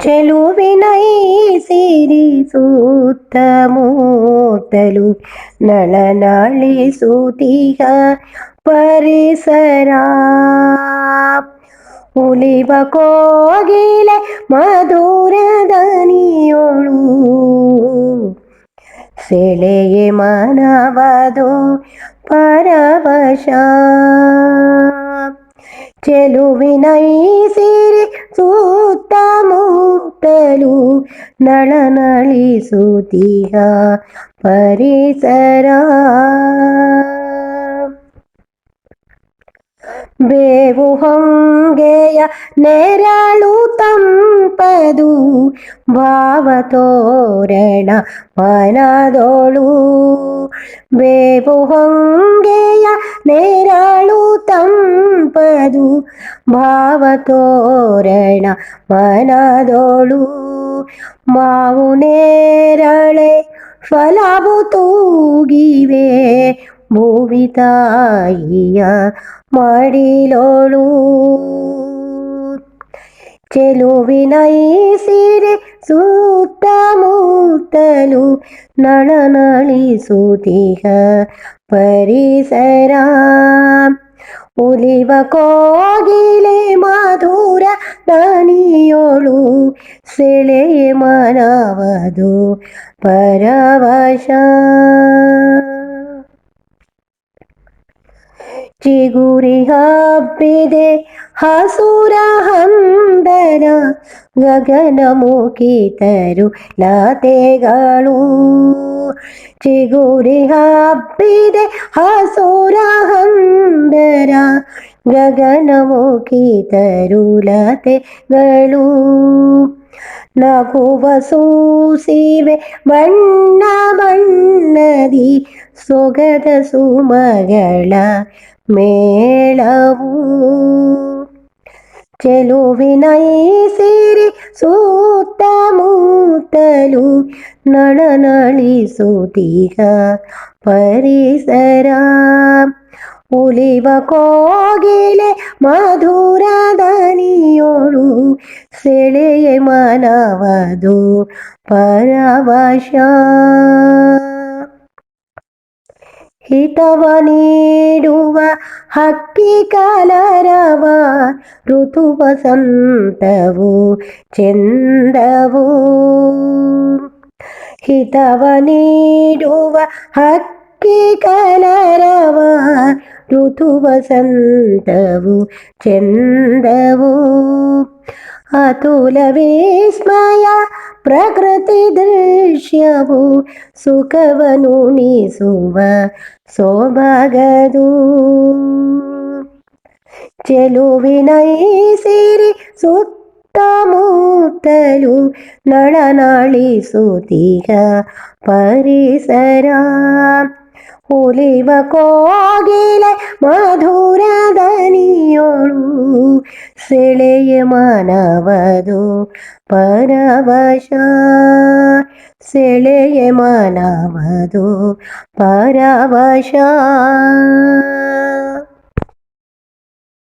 ಚೆಲುವಿನೈ ಸಿರಿ ಸುತ್ತಮೂತಲು ನಳನಳಿಸುತ್ತೀಗ ಪರಿಸರ. ಉಲಿವ ಕೋಗಿಲೆ ಮಧುರ ದನಿಯೋಳು ಸೆಳೆಯೆ ಮನವದು ಪರವಶ. ಚೆಲುವಿನೈ ಸಿರಿ ಸುತ್ತಮುತ್ತಲು ನಳನಳಿಸುತ್ತೀಯ ಪರಿಸರ. ಬೇವು ಹೊಂಗೆಯ ನೆರಳು ತಂಪದು ಭಾವತೋರಣ ಮನದೋಳು. ಬೇವು ಹೊಂಗೆಯ ನೆರಳು ತಂಪದು ಭಾವತೋರಣ ಮನದೋಳು. ಮಾವು ನೇರಳೆ ಫಲವು ತೂಗಿವೆ. ಭೂಮಿ ತಾಯಿಯ ಮಡಿಲೋಳು. ಚೆಲುವಿನೈ ಸಿರೆ ಸುತ್ತಮುತ್ತಲು ನಳನಳಿಸುತ್ತೀಗ ಪರಿಸರ. ಉಲಿವ ಕೋಗಿಲೆ ಮಧುರ ದಾನಿಯೋಳು ಸೆಳೆ ಮನವದು ಪರವಶ. ಚಿಗುರಿ ಹಬ್ಬಿದೆ ಹಸುರ ಹಂದರ ಗಗನಮುಖಿತರು ಲತೆಗಳು ಚಿಗುರಿ ಹಬ್ಬಿದೆ ಹಸುರ ಹಂದರ ಗಗನಮುಖಿತರು ಲತೆಗಳು ನಗುವ ಸೂಸಿವೆ ಬಣ್ಣ ಬಣ್ಣದಿ ಸೊಗದ ಸುಮಗಳ ಮೇಳವು ಚೆಲುವಿನೈ ಸಿರಿ ಸುತ್ತಮುತ್ತಲು ನಳನಳಿಸುತ್ತೀಗ ಪರಿಸರ ಉಲಿವ ಕೋಗಿಲೆ ಮಧುರ ದನಿಯೋಳು ಸೆಳೆಯ ಮನವದು ಪರವಶ. ಹಿತವ ನೀಡುವ ಹಕ್ಕಿ ಕಲರವ ಋತು ವಸಂತವು ಚೆಂದವು. ಹಿತವ ನೀಡುವ ಹಕ್ಕಿ ಕಲರವ ಋತು ವಸಂತವು ಚೆಂದವು. ಅತುಲ ವಿಸ್ಮಯ ಪ್ರಕೃತಿ ದೃಶ್ಯವು ಸುಖವನುಣಿಸುವ ಸೋಬಗದು. ಚೆಲುವಿನೈ ಸಿರಿ ಸುತ್ತಮುತ್ತಲು ನಳನಾಳಿಸುತ್ತೀಗ ಪರಿಸರ. ಉಲಿವ ಕೋಗಿಲೆ ಮಧುರ ದನಿಯೋಳು ಸೆಳೆಯ ಮನವದು ಪರವಶ ಸೆಳೆಯ ಮನವದು ಪರವಶ